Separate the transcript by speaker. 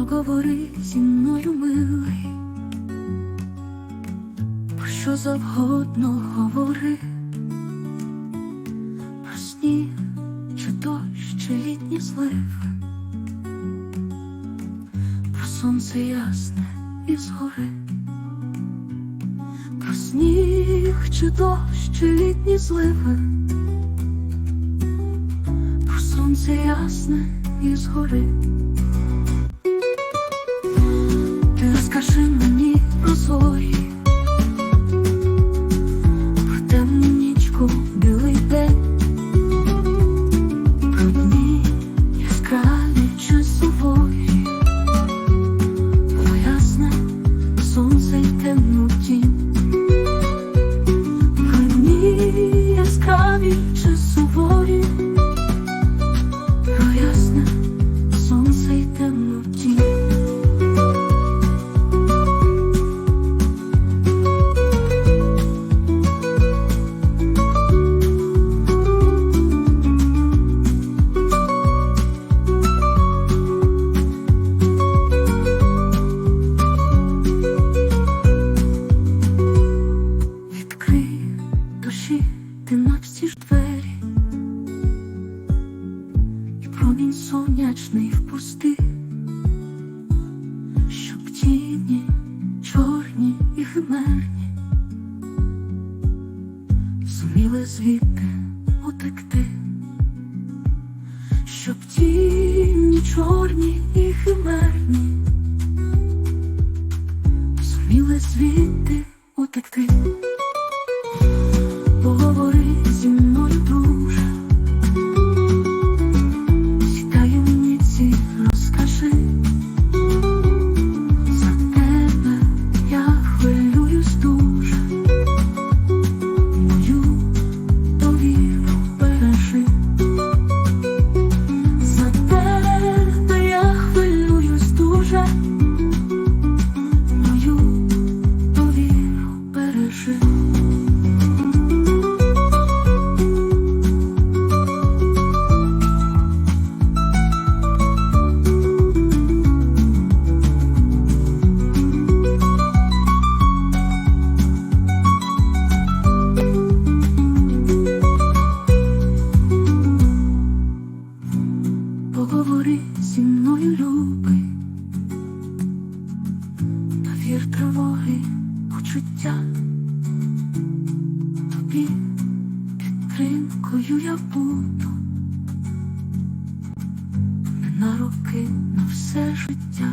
Speaker 1: Поговори зі мною милий, про що завгодно говори, про сніг, чи дощ, чи літні злив, про сонце ясне і згори, про сніг, чи дощ, чи літні зливи, про сонце ясне і згори. Промінь сонячний впусти, щоб тіні чорні і химерні зуміли звідти утекти, щоб тіні чорні і химерні зуміли звідти утекти. Зі мною, люби, Навір тривоги, почуття, тобі підтримкою я буду. Не на роки, на все життя.